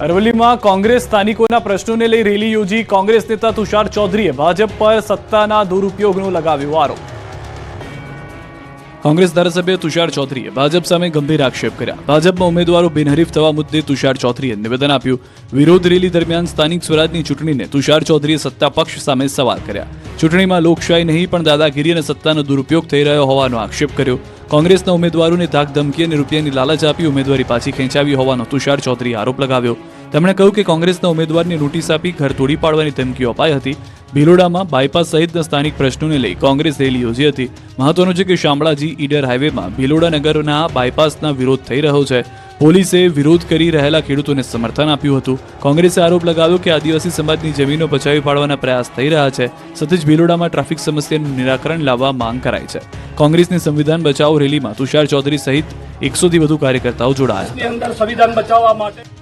અરવલ્લીમાં કોંગ્રેસ સ્થાનિકોના પ્રશ્નોને લઈ રેલી યોજી કોંગ્રેસ નેતા તુષાર ચૌધરીએ ભાજપ પર સત્તાના દુરુપયોગનો લગાવ્યો આરોપ. કોંગ્રેસ ધારાસભ્ય તુષાર ચૌધરીએ ભાજપ સામે ગંભીર આક્ષેપ કર્યા. ભાજપમાં ઉમેદવારો બિનહરીફ થવા મુદ્દે તુષાર ચૌધરીએ નિવેદન આપ્યું. વિરોધ રેલી દરમિયાન સ્થાનિક સ્વરાજની ચૂંટણીને તુષાર ચૌધરીએ સત્તા પક્ષ સામે સવાલ કર્યા. ચૂંટણીમાં લોકશાહી નહીં, પણ દાદાગીરી અને સત્તાનો દુરુપયોગ થઈ રહ્યો હોવાનો આક્ષેપ કર્યો. કોંગ્રેસના ઉમેદવારોને ધાક ધમકી અને રૂપિયાની લાલચ આપી ઉમેદવારી પાછી ખેંચાવી હોવાનો તુષાર ચૌધરીએ આરોપ લગાવ્યો. તેમણે કહ્યું કે કોંગ્રેસના ઉમેદવારને નોટિસ આપી ઘર તોડી પાડવાની ધમકીઓ અપાઈ હતી. ભિલોડામાં બાયપાસ સહિતના સ્થાનિક પ્રશ્નોને લઈ કોંગ્રેસ રેલી યોજી હતી. મહત્વનું છે કે શામળાજી ઈડર હાઈવેમાં ભિલોડા નગરના બાયપાસના વિરોધ થઈ રહ્યો છે. પોલીસે વિરોધ કરી રહેલા ખેડૂતોને સમર્થન આપ્યું હતું. કોંગ્રેસે આરોપ લગાવ્યો કે આદિવાસી સમાજની જમીનો બચાવી પાડવાના પ્રયાસ થઈ રહ્યા છે. સાથે જ ભિલોડામાં ટ્રાફિક સમસ્યાનું નિરાકરણ લાવવા માંગ કરાઈ છે. કોંગ્રેસની સંવિધાન બચાવો રેલીમાં તુષાર ચૌધરી સહિત એકસોથી વધુ કાર્યકર્તાઓ જોડાયા. સંવિધાન બચાવવા માટે